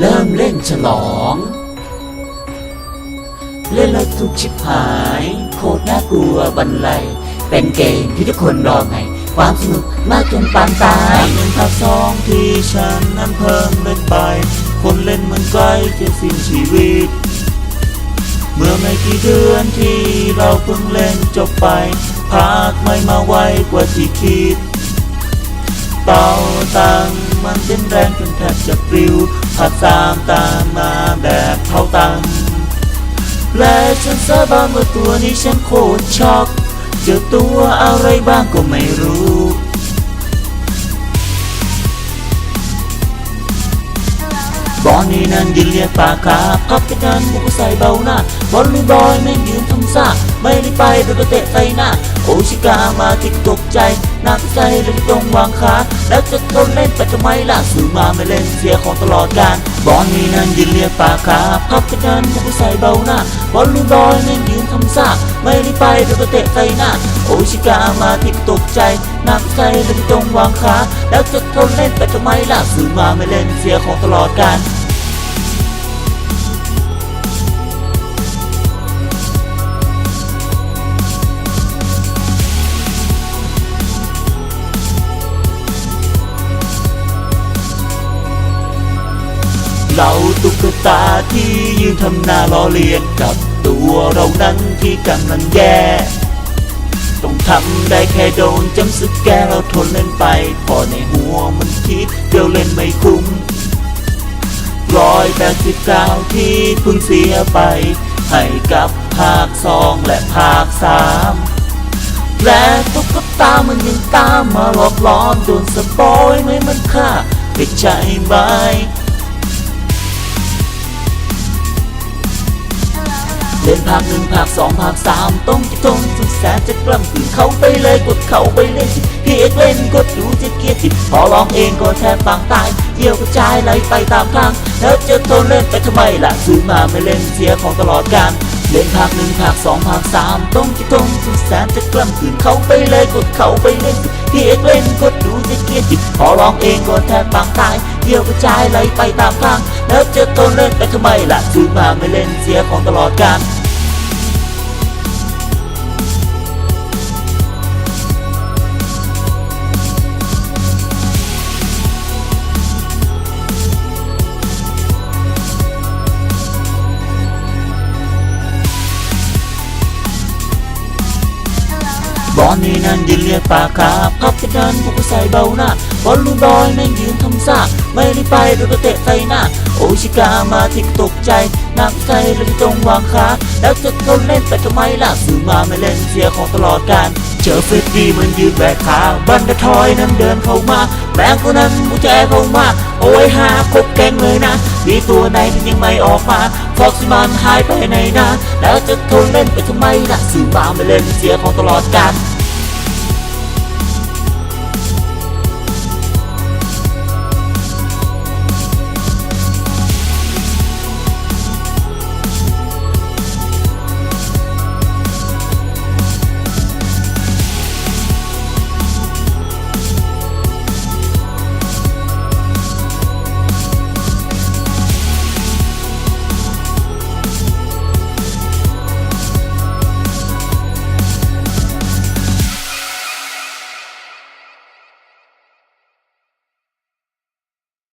เริ่มเล่นฉลอง เล่นแล้วทุกชิบหาย โคตรน่ากลัวบันไลเป็นเกมที่ทุกคนรอไง ความสนุกมากจนปานตายหนึ่งภาคสองที่ฉันนั้นเพิ่งเล่นไป คนเล่นมันใกล้จะสิ้นชีวิต เมื่อไม่กี่เดือนที่เราเพิ่งเล่นจบไป ภาคไม่มาไวกว่าที่คิด เป่าตัง มันเต้นแรงจนแทบจะปลิวภาคสามตามมาแบบเท่าตังและฉันสาบานว่าตัวนี้ฉันโคตรช็อกเจอตัวอะไรบ้างก็ไม่รู้บอลนี่นั่นยืนเรียกปากขาพับกันนันมุกใส่เบาหน้าบอลลูนบอยแม่งยืนทำซ่าไม่ได้ไปโดนก็เตะใส่หน้า โอชิกามาที่ตกใจนักใจเลยตรงวางขา แล้วจะทนเล่น ไปทำไมล่ะสื่อมาไม่เล่นเสียของตลอดการบอลนี่นั่นยืนเรียกปากขาพับกันนั้นมุกใส่เบาหน้าบอลลูนบอยแม่นยืนทำซ่าไม่ได้ไปโดนก็เตะใส่หน้าโอชิกามาติดตกใจนักใจเลยตรงวางขาแล้วจะทนเล่นไปทำไมล่ะสื่อมาไม่เล่นเสียของตลอดการ เราตุ๊กตาที่ยืนทำหน้าล้อเลียนกับตัวเรานั้นที่กำลังแย่ต้องทำได้แค่โดนจำสึกแกเราทนเล่นไปพอในหัวมันคิดเดียวเล่นไม่คุ้มร้อยแปดสิบเก้าที่เพิ่งเสียไป ให้กับภาคสองและภาคสามและตุ๊กตามันยังตามมาหลอกล้อนโดนสปอยไม่มันค่าไม่ใช่ไหม ภาคหนึ่งภาคสองภาคสามต้องจะจงสุดแสนจะกล้ำกลืนเขาไปเลยกดเขาไปเลยสิพี่เอกเล่นกดดูจะเกียร์ติดพอร้องเองก็แทบปางตายเยี่ยวกระจายไหลไปตามทางแล้วจะทนเล่นไปทำไมล่ะซื้อมาไม่เล่นเสียของตลอดการเล่นภาคหนึ่งภาคสองภาคสามต้องจะจงสุดแสนจะกล้ำกลืนเขาไปเลยกดเขาไปเลยสิพี่เอกเล่นกดดูจะเกียร์ติดพอร้องเองก็แทบปางตายเยี่ยวกระจายไหลไปตามทาง แล้วจะทนเล่นไปทำไมล่ะซื้อมาไม่เล่นเสียของตลอดการ นี่นั่นยืนเรียกปากขาพับกันนันพวกก็ใส่เบาหน้าบอลลูนบอยแม่งยืนทำซ่าไม่ได้ไปโดนก็เตะใส่หน้า โอชิกามาที่ตกใจนักใจเลยตรงวางขาแล้วจะทนเล่นไปทำไมล่ะซื้อมาไม่เล่นเสียของตลอดการเจอเฟรดดี้มันยืนแบกขาบันดาทอยนั้นเดินเข้ามาแบงคนนั้นมุแจเข้ามาโอ้ยหาคบแกงเลยนะ มีตัวไหนที่ยังไม่ออกมาฟ็อกซิมันหายไปไหนนะ แล้วจะทนเล่นไปทำไมล่ะซื้อมาไม่เล่นเสียของตลอดการ